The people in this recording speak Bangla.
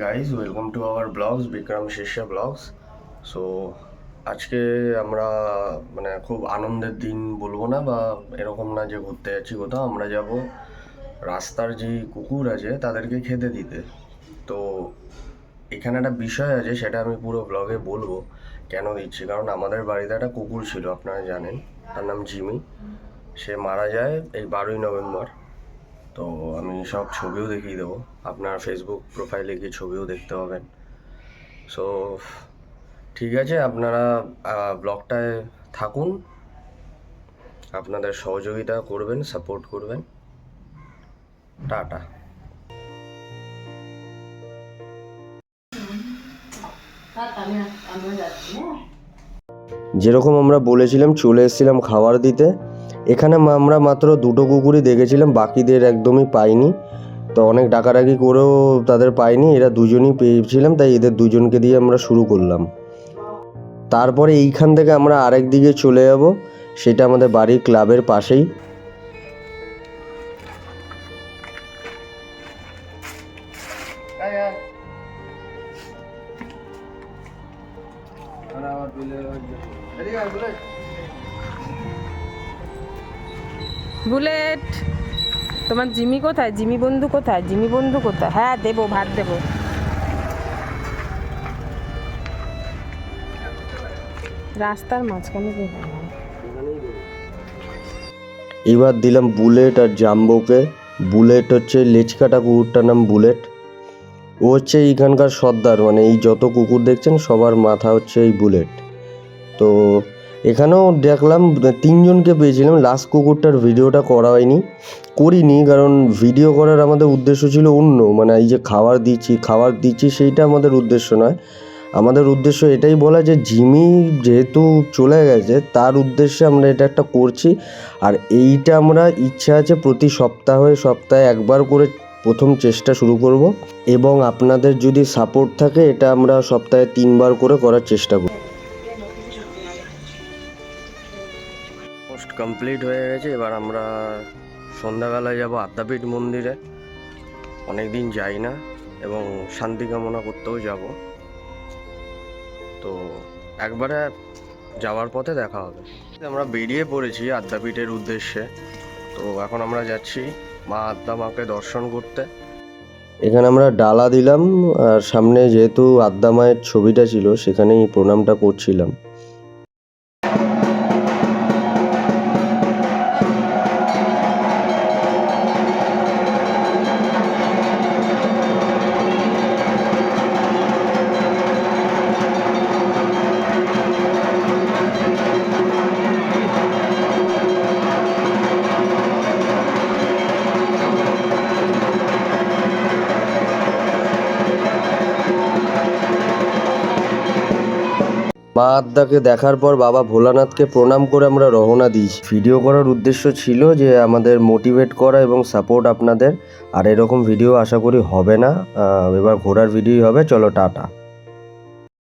Guys welcome to our vlogs Vikram Shishya vlogs so আজকে আমরা মানে খুব আনন্দের দিন বলব না বা এরকম না যে ঘুরতে যাচ্ছি কোথাও, আমরা যাব রাস্তার যে কুকুর আছে, তাদেরকে খেতে দিতে। তো, এখানে একটা বিষয় আছে, সেটা আমি পুরো ব্লগে বলব, কেন দিচ্ছি? কারণ আমাদের বাড়িতে একটা কুকুর ছিল, আপনারা জানেন, তার নাম জিমি। সে মারা যায় এই বারোই নভেম্বর। তো আমি সব ছবিও দেখিয়ে দেবো। আপনার ফেসবুক প্রোফাইলে গিয়ে ছবিও দেখতে পাবেন। সো ঠিক আছে, আপনারা ব্লগটায় থাকুন। আপনাদের সহযোগিতা করবেন সাপোর্ট করবেন। টাটা। যেরকম আমরা বলেছিলাম, চলে এসেছিলাম খাবার দিতে। এখানে আমরা মাত্র দুটো কুকুরই দেখেছিলাম, বাকিদের একদমই পাইনি। তো অনেক ডাকাডাকি করেও তাদের পাইনি, এরা দুজনই পেয়েছিলাম, তাই এদের দুজনকে দিয়ে আমরা শুরু করলাম। তারপরে এইখান থেকে আমরা আরেক দিকে চলে যাব, সেটা আমাদের বাড়ির ক্লাবের পাশেই। বুলেট। তোমার জিমি কোথায়? জিমি বন্ধু কোথায়? জিমি বন্ধু কোথায়? হ্যাঁ দেবো, ভাত দেবো। রাস্তার মাঝখানে এবার দিলাম বুলেট আর জাম্বোকে। বুলেট হচ্ছে লেচকাটা কুকুরটার নাম বুলেট। ও হচ্ছে এইখানকার সর্দার মানে এই যত কুকুর দেখছেন সবার মাথা হচ্ছে এই বুলেট। তো এখানেও দেখলাম তিনজনকে পেয়েছিলাম। লাস্ট কুকুরটার ভিডিওটা করা হয়নি, করিনি, কারণ ভিডিও করার আমাদের উদ্দেশ্য ছিল অন্য। মানে এই যে খাবার দিচ্ছি খাবার দিচ্ছি, সেইটা আমাদের উদ্দেশ্য নয়। আমাদের উদ্দেশ্য এটাই বলা যে, জিমি যেহেতু চলে গেছে, তার উদ্দেশ্যে আমরা এটা একটা করছি। আর এইটা আমরা ইচ্ছা আছে প্রতি সপ্তাহে সপ্তাহে একবার করে প্রথম চেষ্টা শুরু করব। এবং আপনাদের যদি সাপোর্ট থাকে, এটা আমরা সপ্তাহে তিনবার করে করার চেষ্টা করব। পোস্ট কমপ্লিট হয়ে গেছে। এবার আমরা সন্ধ্যাবেলায় যাব আদ্যাপীঠ মন্দিরে। অনেক দিন যাই না এবং শান্তি কামনা করতেও যাব। তো একবারে যাওয়ার পথে দেখা হবে। আমরা বেরিয়ে পড়েছি আদ্যাপীঠের উদ্দেশ্যে। তো এখন আমরা যাচ্ছি মা আদ্যা মাকে দর্শন করতে। এখানে আমরা ডালা দিলাম, আর সামনে যেহেতু আদ্যা মায়ের ছবিটা ছিল, সেখানেই প্রণামটা করছিলাম। মা আদ্যাকে দেখার পর বাবা ভোলানাথকে প্রণাম করে আমরা রওনা দিয়েছি। ভিডিও করার উদ্দেশ্য ছিল যে আমাদের মোটিভেট করা এবং সাপোর্ট আপনাদের। আর এরকম ভিডিও আশা করি হবে না। এবার ঘোরার ভিডিওই হবে। চলো, টাটা।